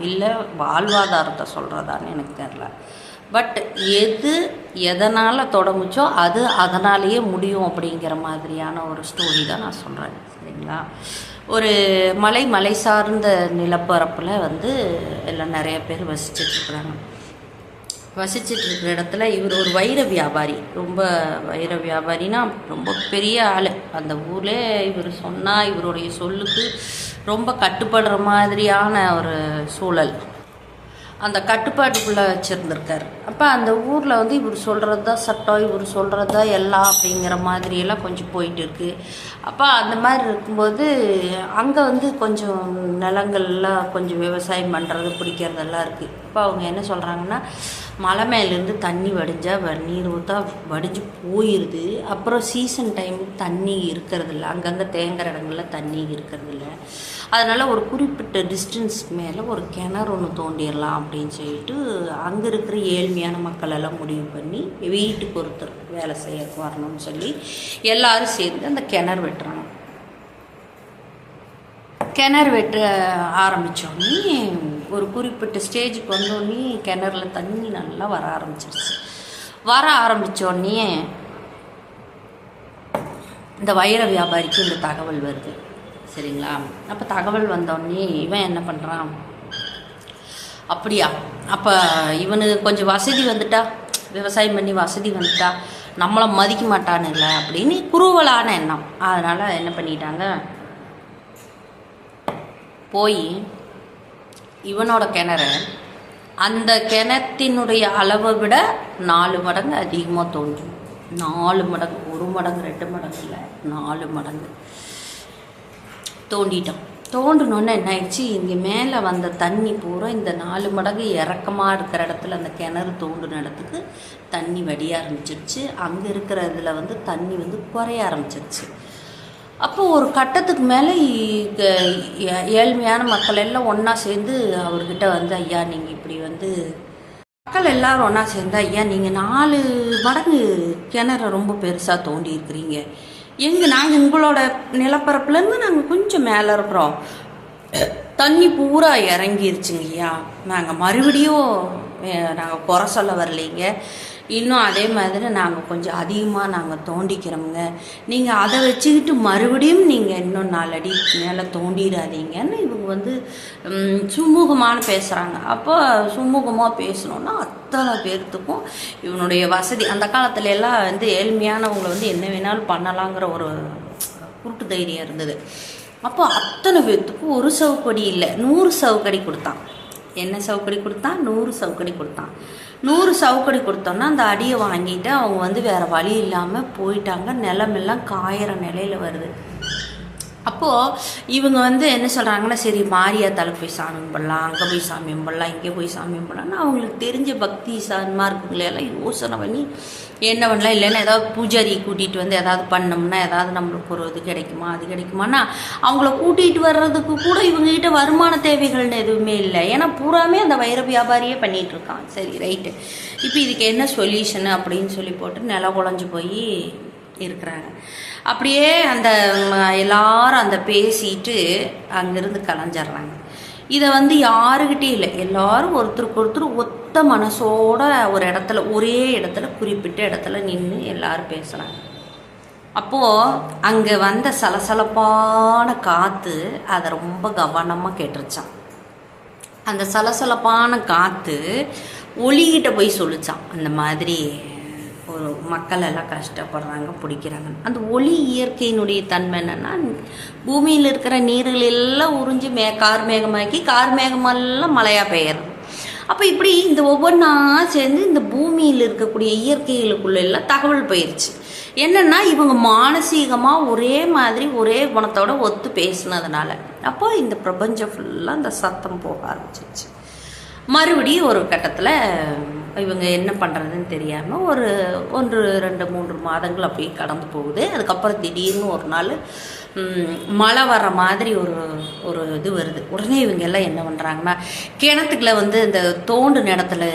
இல்லை வாழ்வாதாரத்தை சொல்கிறதான்னு எனக்கு தெரில பட் எது எதனால் தொடங்குச்சோ அது அதனாலேயே முடியும் அப்படிங்கிற மாதிரியான ஒரு ஸ்டோரி தான் நான் சொல்கிறேன் சரிங்களா? ஒரு மலை மலை சார்ந்த நிலப்பரப்பில் வந்து எல்லாம் நிறைய பேர் வசிச்சிட்ருக்குறாங்க வசிச்சிட்டு இருக்கிற இடத்துல இவர் ஒரு வைர வியாபாரி. ரொம்ப வைர வியாபாரினா ரொம்ப பெரிய ஆள். அந்த ஊரில் இவர் சொன்னால் இவருடைய சொல்லுக்கு ரொம்ப கட்டுப்படுற மாதிரியான ஒரு சூழல். அந்த கட்டுப்பாட்டுக்குள்ளே வச்சுருந்துருக்கார். அப்போ அந்த ஊரில் வந்து இவர் சொல்கிறது தான் சட்டம் இவர் சொல்கிறது தான் எல்லாம் அப்படிங்கிற மாதிரியெல்லாம் கொஞ்சம் போயிட்டு இருக்குது அப்போ அந்த மாதிரி இருக்கும்போது அங்கே வந்து கொஞ்சம் நிலங்கள்லாம் கொஞ்சம் விவசாயம் பண்ணுறது பிடிக்கிறதெல்லாம் இருக்குது அப்போ அவங்க என்ன சொல்கிறாங்கன்னா மலை மேலேருந்து தண்ணி வடிஞ்சால் நீர் ஊற்றா வடிஞ்சு போயிடுது அப்புறம் சீசன் டைம் தண்ணி இருக்கிறதில்ல. அங்கங்கே தேங்குற இடங்கள்ல தண்ணி இருக்கிறதில்ல. அதனால் ஒரு குறிப்பிட்ட டிஸ்டன்ஸ் மேலே ஒரு கிணறு ஒன்று தோண்டிடலாம் அப்படின்னு சொல்லிட்டு அங்கே இருக்கிற ஏழ்மையான மக்கள் எல்லாம் முடிவு பண்ணி வீட்டுக்கு ஒருத்தர் வேலை செய்ய வரணும்னு சொல்லி எல்லாரும் சேர்ந்து அந்த கிணறு வெட்டுறாங்க கிணறு வெட்ட ஆரம்பித்தோடனே ஒரு குறிப்பிட்ட ஸ்டேஜுக்கு வந்தோடனே கிணறுல தண்ணி நல்லா வர ஆரம்பிச்சிருச்சு. வர ஆரம்பித்தோடனே இந்த வைர வியாபாரிக்கு இந்த தகவல் வருது. சரிங்களா? அப்போ தகவல் வந்தோடனே இவன் என்ன பண்ணுறான் அப்படியா? அப்போ இவனுக்கு கொஞ்சம் வசதி வந்துட்டா? விவசாயம் பண்ணி வசதி வந்துட்டா? நம்மளை மதிக்க மாட்டானுல்ல? அப்படின்னு குறுவலான எண்ணம். அதனால் என்ன பண்ணிட்டாங்க? போய் இவனோட கிணறு அந்த கிணத்தினுடைய அளவை விட நாலு மடங்கு அதிகமாக தோன்றும். நாலு மடங்கு ஒரு மடங்கு ரெண்டு மடங்கு இல்லை நாலு மடங்கு தோண்டிட்டோம். தோண்டினோன்னே என்ன ஆயிடுச்சு? இங்கே மேலே வந்த தண்ணி பூரா இந்த நாலு மடங்கு இறக்கமாக இருக்கிற இடத்துல அந்த கிணறு தோண்டின இடத்துக்கு தண்ணி வடிய ஆரம்பிச்சிருச்சு. அங்கே இருக்கிற இதில் வந்து தண்ணி வந்து குறைய ஆரம்பிச்சிருச்சு. அப்போ ஒரு கட்டத்துக்கு மேலே ஏழ்மையான மக்கள் எல்லாம் ஒன்றா சேர்ந்து அவர்கிட்ட வந்து ஐயா நீங்கள் இப்படி வந்து மக்கள் எல்லாரும் ஒன்றா சேர்ந்து ஐயா நீங்கள் நாலு மடங்கு கிணற ரொம்ப பெருசாக தோண்டி இருக்கிறீங்க. எங்க நாங்கள் உங்களோட நிலப்பரப்புலேருந்து நாங்கள் கொஞ்சம் மேலே இருக்கிறோம். தண்ணி பூரா இறங்கிருச்சுங்க ஐயா நாங்கள் மறுபடியும் நாங்கள் குறை சொல்ல வரலைங்க. இன்னும் அதே மாதிரி நாங்கள் கொஞ்சம் அதிகமாக நாங்கள் தோண்டிக்கிறோமுங்க. நீங்கள் அதை வச்சுக்கிட்டு மறுபடியும் நீங்கள் இன்னும் நாலு அடி மேலே தோண்டிடாதீங்கன்னு இவங்க வந்து ம், சுமூகமான பேசுகிறாங்க அப்போ சுமூகமாக பேசணுன்னா அத்தனை பேர்த்துக்கும் இவனுடைய வசதி. அந்த காலத்துல எல்லாம் வந்து ஏழ்மையானவங்களை வந்து என்ன வேணாலும் பண்ணலாங்கிற ஒரு கூட்டு தைரியம் இருந்தது. அப்போ அத்தனை பேர்த்துக்கும் ஒரு சவுக்கடி இல்லை. நூறு சவுக்கடி கொடுத்தான். என்ன சவுக்கடி கொடுத்தான்? நூறு சவுக்கடி கொடுத்தான். நூறு சவுக்கடி கொடுத்தோன்னா அந்த அடியை வாங்கிட்டு அவங்க வந்து வேறு வழி இல்லாமல் போயிட்டாங்க. நிலமெல்லாம் காயிற நிலையில வருது. அப்போது இவங்க வந்து என்ன சொல்கிறாங்கன்னா சரி மாரியாத்தால போய் சாமி கும்பிடலாம் அங்கே போய் சாமி கும்பிடலாம் இங்கே போய் சாமி கும்பிடலாம்னு அவங்களுக்கு தெரிஞ்ச பக்தி சன்மார்க்குங்களை எல்லாம் யோசனை பண்ணி என்ன பண்ணலாம்? இல்லைன்னா ஏதாவது பூஜாரி கூட்டிகிட்டு வந்து ஏதாவது பண்ணோம்னா ஏதாவது நம்மளுக்கு ஒரு இது கிடைக்குமா அது கிடைக்குமானா அவங்கள கூட்டிகிட்டு வர்றதுக்கு கூட இவங்ககிட்ட வருமான தேவைகள்னு எதுவுமே இல்லை. ஏன்னா பூராமே அந்த வைர வியாபாரியே பண்ணிகிட்டு இருக்கான். சரி ரைட்டு. இப்போ இதுக்கு என்ன சொல்யூஷனு அப்படின்னு சொல்லி போட்டு நில குழஞ்சி போய் இருக்கிறாங்க. அப்படியே அந்த எல்லாரும் அந்த பேசிட்டு அங்கேருந்து கலைஞ்சிட்றாங்க இதை வந்து யாருக்கிட்டே இல்லை. எல்லாரும் ஒருத்தருக்கு ஒருத்தர் ஒத்த மனசோட ஒரு இடத்துல ஒரே இடத்துல குறிப்பிட்ட இடத்துல நின்று எல்லாரும் பேசுகிறாங்க அப்போது அங்கே வந்த சலசலப்பான காற்று அதை ரொம்ப கவனமாக கேட்டுருச்சான் அந்த சலசலப்பான காற்று ஒளிகிட்ட போய் சொல்லிச்சான் அந்த மாதிரி மக்கள் எல்லாம் கஷ்டப்படுறாங்க பிடிக்கிறாங்க. அந்த ஒளி இயற்கையினுடைய தன்மை என்னன்னா பூமியில் இருக்கிற நீர்கள் எல்லாம் உறிஞ்சி மே கார் மேகமாக்கி கார் மேகமெல்லாம் மழையாக பெய்யறது. அப்போ இப்படி இந்த ஒவ்வொன்றா சேர்ந்து இந்த பூமியில் இருக்கக்கூடிய இயற்கைகளுக்குள்ள எல்லாம் தகவல் போயிருச்சு. என்னென்னா இவங்க மானசீகமாக ஒரே மாதிரி ஒரே குணத்தோட ஒத்து பேசினதுனால. அப்போ இந்த பிரபஞ்சம் ஃபுல்லாக அந்த சத்தம் போக ஆரம்பிச்சிருச்சு. மறுபடியும் ஒரு கட்டத்தில் இவங்க என்ன பண்ணுறதுன்னு தெரியாமல் ஒரு ஒன்று ரெண்டு மூன்று மாதங்கள் அப்படியே கடந்து போகுது. அதுக்கப்புறம் திடீர்னு ஒரு நாள் மழை வர்ற மாதிரி ஒரு ஒரு இது வருது. உடனே இவங்க எல்லாம் என்ன பண்ணுறாங்கன்னா கிணத்துக்குள்ள வந்து இந்த தோண்டு நிலத்துல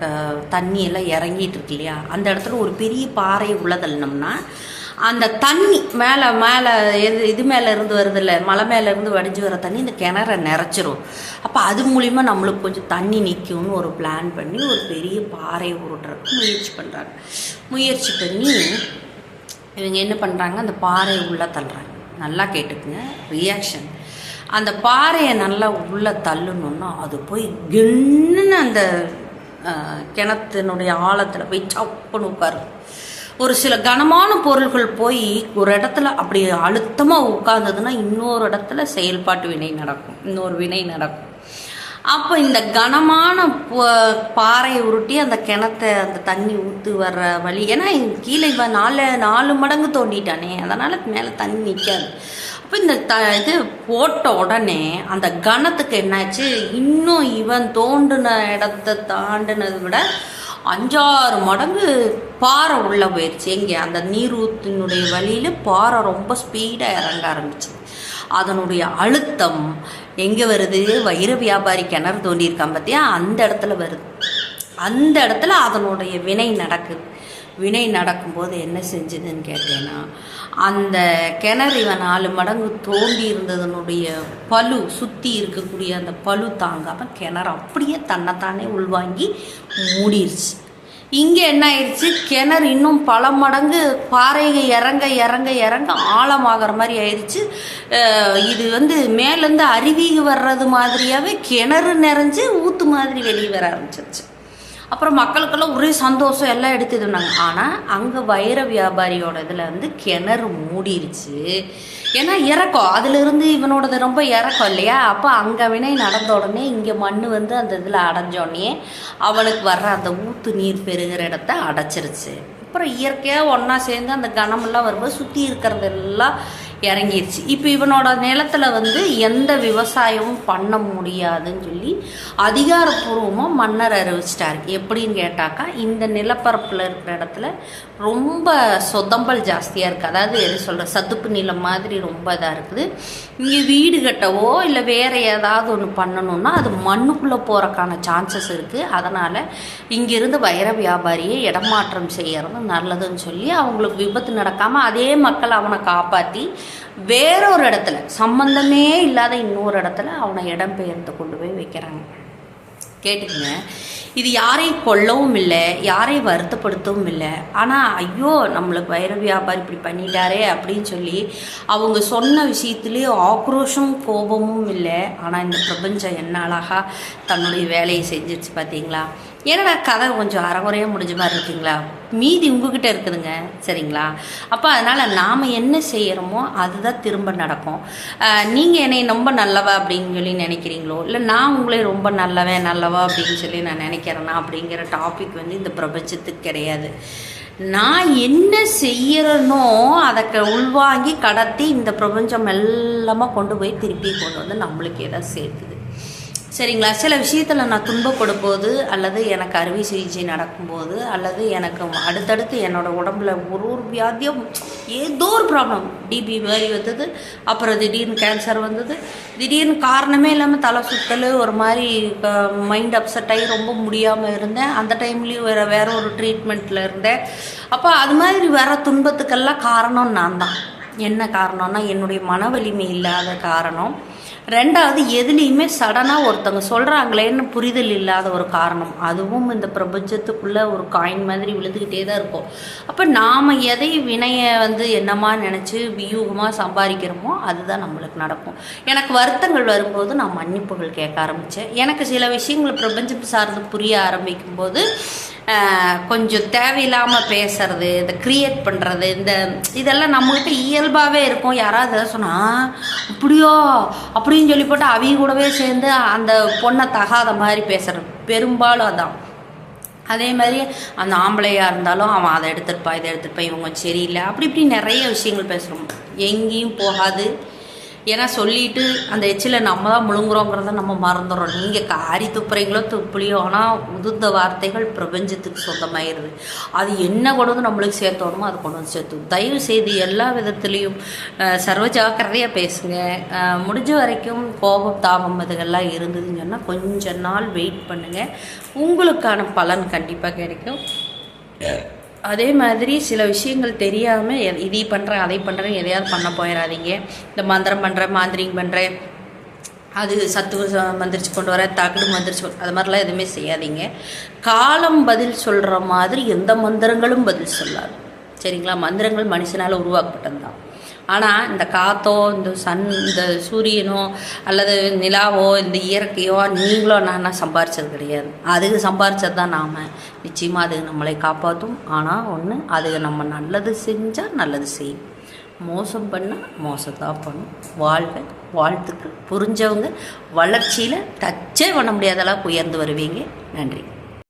க தண்ணி எல்லாம் இறங்கிட்டு இருக்கு இல்லையா? அந்த இடத்துல ஒரு பெரிய பாறை உள்ளதல்னோம்னா அந்த தண்ணி மேலே மேலே எது இது மேலே இருந்து வருதுல்ல மலை மேலேருந்து வடிஞ்சு வர தண்ணி இந்த கிணற நிறச்சிரும். அப்போ அது மூலிமா நம்மளுக்கு கொஞ்சம் தண்ணி நிற்கும்னு ஒரு பிளான் பண்ணி ஒரு பெரிய பாறையை உருட்டுறதுக்கு முயற்சி பண்ணுறாங்க முயற்சி பண்ணி இவங்க என்ன பண்ணுறாங்க அந்த பாறையை உள்ளே தள்ளுறாங்க. நல்லா கேட்டுக்குங்க. ரியாக்ஷன் அந்த பாறையை நல்லா உள்ளே தள்ளணுன்னா அது போய் கின்னு அந்த கிணத்தினுடைய ஆழத்தில் போய் சப்புன்னு உட்காரும். ஒரு சில கனமான பொருள்கள் போய் ஒரு இடத்துல அப்படி அழுத்தமாக உட்கார்ந்ததுன்னா இன்னொரு இடத்துல செயல்பாட்டு வினை நடக்கும். இன்னொரு வினை நடக்கும். அப்போ இந்த கனமான பாறையை உருட்டி அந்த கிணத்தை அந்த தண்ணி ஊற்று வர்ற வழி ஏன்னா கீழே இவன் நாலு நாலு மடங்கு தோண்டிட்டானே அதனால் மேலே தண்ணி நிற்காது அப்போ இந்த த இது போட்ட உடனே அந்த கணத்துக்கு என்னாச்சு? இன்னும் இவன் தோண்டின இடத்த தாண்டினதை விட அஞ்சாறு மடங்கு பாறை உள்ளே போயிடுச்சு எங்கே? அந்த நீரூத்தினுடைய வழியில் பாறை ரொம்ப ஸ்பீடாக இறங்க ஆரம்பிச்சுது. அதனுடைய அழுத்தம் எங்கே வருது? வைர வியாபாரி கிணறு தோண்டியிருக்கான் பார்த்தியா அந்த இடத்துல வருது. அந்த இடத்துல அதனுடைய வினை நடக்குது. வினை நடக்கும்போது என்ன செஞ்சதுன்னு கேட்டேன்னா அந்த கிணறு இவன் நாலு மடங்கு தோண்டி இருந்ததனுடைய பழு சுற்றி இருக்கக்கூடிய அந்த பழு தாங்காமல் கிணறு அப்படியே தன்னைத்தானே உள்வாங்கி மூடிருச்சு. இங்கே என்ன ஆயிடுச்சு? கிணறு இன்னும் பல மடங்கு பாறைகள் இறங்க இறங்க இறங்க ஆழமாகிற மாதிரி ஆயிடுச்சு. இது வந்து மேலேருந்து அருவிக்கு வர்றது மாதிரியாகவே கிணறு நிறைஞ்சு ஊற்று மாதிரி வெளியே வர ஆரம்பிச்சிருச்சு. அப்புறம் மக்களுக்கெல்லாம் ஒரே சந்தோஷம் எல்லாம் எடுத்துதுனாங்க ஆனால் அங்கே வைர வியாபாரியோட இதில் வந்து கிணறு மூடிருச்சு. ஏன்னா இறக்கம். அதுலேருந்து இவனோடது ரொம்ப இறக்கம் இல்லையா? அப்போ அங்கே வினை நடந்த உடனே இங்கே மண் வந்து அந்த இதில் அடைஞ்சோடனே அவனுக்கு வர்ற அந்த ஊத்து நீர் பெருகிற இடத்த அடைச்சிருச்சு. அப்புறம் இயற்கையாக ஒன்றா சேர்ந்து அந்த கனமெல்லாம் வரும்போது சுற்றி இருக்கிறதெல்லாம் இறங்கிருச்சு. இப்போ இவனோட நிலத்தில் வந்து எந்த விவசாயமும் பண்ண முடியாதுன்னு சொல்லி அதிகாரப்பூர்வமாக மன்னர் அறிவிச்சிட்டாரு. எப்படின்னு கேட்டாக்கா இந்த நிலப்பரப்பில் இருக்கிற இடத்துல ரொம்ப சொதம்பல் ஜாஸ்தியாக இருக்குது அதாவது என்ன சொல்கிற சதுப்பு நிலம் மாதிரி ரொம்ப இதாக இருக்குது. இங்கே வீடு கட்டவோ இல்லை வேறு ஏதாவது ஒன்று பண்ணணும்னா அது மண்ணுக்குள்ளே போகிறக்கான சான்சஸ் இருக்குது அதனால் இங்கிருந்து வைர வியாபாரியை இடமாற்றம் செய்கிறது நல்லதுன்னு சொல்லி அவங்களுக்கு விபத்து நடக்காமல் அதே மக்கள் அவனை காப்பாற்றி வேறொரு இடத்துல சம்பந்தமே இல்லாத இன்னொரு இடத்துல அவனை இடம்பெயர்ந்து கொண்டு போய் வைக்கிறாங்க. கேட்டுக்கங்க. இது யாரையும் கொல்லவும் இல்லை யாரையும் வருத்தப்படுத்தவும் இல்லை. ஆனால் ஐயோ நம்மளுக்கு வைர வியாபாரி இப்படி பண்ணிட்டாரே அப்படின்னு சொல்லி அவங்க சொன்ன விஷயத்துலேயே ஆக்ரோஷம் கோபமும் இல்லை. ஆனால் இந்த பிரபஞ்சம் என்ன அழகாக தன்னுடைய வேலையை செஞ்சிருச்சு பார்த்தீங்களா ஏன்னா கதை கொஞ்சம் அறகுறையாக முடிஞ்ச மாதிரி இருக்குங்களா? மீதி உங்ககிட்ட இருக்குதுங்க. சரிங்களா? அப்போ அதனால் நாம் என்ன செய்கிறோமோ அதுதான் திரும்ப நடக்கும். நீங்கள் என்னை ரொம்ப நல்லவா அப்படின்னு சொல்லி நினைக்கிறீங்களோ இல்லை நான் உங்களே ரொம்ப நல்லவன் நல்லவா அப்படின்னு சொல்லி நான் நினைக்கிறேன்னா அப்படிங்கிற டாபிக் வந்து இந்த பிரபஞ்சத்துக்கு கிடையாது. நான் என்ன செய்யறனோ அதை க- உள்வாங்கி கடத்தி இந்த பிரபஞ்சம் எல்லாமே கொண்டு போய் திருப்பி கொண்டு வந்து நம்மளுக்கே தான் சேர்த்துது சரிங்களா? சில விஷயத்தில் நான் துன்பப்படும் போது அல்லது எனக்கு அறுவை சிகிச்சை நடக்கும்போது அல்லது எனக்கு அடுத்தடுத்து என்னோட உடம்புல ஒரு ஒரு வியாதியும் ஏதோ ஒரு ப்ராப்ளம் டிபி மாதிரி வந்தது. அப்புறம் திடீர்னு கேன்சர் வந்தது. திடீர்னு காரணமே இல்லாமல் தலை சுத்தல் ஒரு மாதிரி மைண்ட் அப்செட் ஆகி ரொம்ப முடியாமல் இருந்தேன். அந்த டைம்லேயும் வேறு வேற ஒரு ட்ரீட்மெண்ட்டில் இருந்தேன். அப்போ அது மாதிரி வர துன்பத்துக்கெல்லாம் காரணம் நான் தான் என்ன காரணம்னா என்னுடைய மன வலிமை இல்லாத காரணம். ரெண்டாவது எதுலேயுமே சடனாக ஒருத்தவங்க சொல்கிறாங்களேன்னு புரிதல் இல்லாத ஒரு காரணம். அதுவும் இந்த பிரபஞ்சத்துக்குள்ளே ஒரு காயின் மாதிரி விழுந்துக்கிட்டே தான் இருக்கும். அப்போ நாம் எதை வினையை வந்து என்னமா நினச்சி வியூகமாக சம்பாதிக்கிறோமோ அதுதான் நம்மளுக்கு நடக்கும். எனக்கு வருத்தங்கள் வரும்போது நான் மன்னிப்புகள் கேட்க ஆரம்பித்தேன் எனக்கு சில விஷயங்கள் பிரபஞ்சம் சார்ந்து புரிய ஆரம்பிக்கும் போது கொஞ்சம் தேவையில்லாமல் பேசுறது இந்த க்ரியேட் பண்ணுறது இந்த இதெல்லாம் நம்மகிட்ட இயல்பாகவே இருக்கும். யாராவது எதாவது சொன்னால் அப்படியோ அப்படின்னு சொல்லி போட்டு அவங்க கூடவே சேர்ந்து அந்த பொண்ணை தகாத மாதிரி பேசுறது. பெரும்பாலும் அதான். அதே மாதிரி அந்த ஆம்பளையாக இருந்தாலும் அவன் அதை எடுத்துருப்பான் இதை எடுத்துருப்பான் இவங்க சரியில்லை. அப்படி இப்படி நிறைய விஷயங்கள் பேசுகிறோம் எங்கேயும் போகாது. ஏன்னா சொல்லிட்டு அந்த எச்சில நம்ம தான் முழுங்குறோங்கிறத நம்ம மறந்துடுறோம். நீங்கள் காரி துப்புறீங்களோ துப்புலையோ ஆனால் உதிர்ந்த வார்த்தைகள் பிரபஞ்சத்துக்கு சொந்தமாயிருது. அது என்ன கொண்டு வந்து நம்மளுக்கு சேர்த்தோணுமோ அது கொண்டு வந்து சேர்த்து தயவு செய்து எல்லா விதத்துலேயும் சர்வ ஜாக்கிரதையாக பேசுங்க. முடிஞ்ச வரைக்கும் கோபம் தாபம் இதுகள்லாம் இருந்ததுன்னு சொன்னால் கொஞ்ச நாள் வெயிட் பண்ணுங்கள் உங்களுக்கான பலன் கண்டிப்பாக கிடைக்கும். அதே மாதிரி சில விஷயங்கள் தெரியாமல் இதை பண்ணுறேன் அதை பண்ணுறேன் எதையாவது பண்ண போயிடாதீங்க இந்த மந்திரம் பண்ணுறேன் மாந்திரிங் பண்ணுறேன் அது சத்து மந்திரிச்சு கொண்டு வர தகடு மந்திரிச்சு அது மாதிரிலாம் எதுவுமே செய்யாதீங்க. காலம் பதில் சொல்கிற மாதிரி எந்த மந்திரங்களும் பதில் சொல்லாது. சரிங்களா? மந்திரங்கள் மனுஷனால் உருவாக்கப்பட்டது தான் ஆனால் இந்த காத்தோ இந்த சன் இந்த சூரியனோ அல்லது நிலாவோ இந்த இயற்கையோ நீங்களோ நான் சம்பாரிச்சது கிடையாது. அதுக்கு சம்பாரிச்சது தான் நாம். நிச்சயமாக அது நம்மளை காப்பாற்றும் ஆனால் ஒன்று அது நம்ம நல்லது செஞ்சால் நல்லது செய்யும். மோசம் பண்ணால் மோசத்தான் பண்ணும். வாழ்க வாழ்த்துக்கள். புரிஞ்சவங்க வளர்ச்சியில் டச்சே பண்ண முடியாத அளவுக்கு உயர்ந்து வருவீங்க. நன்றி.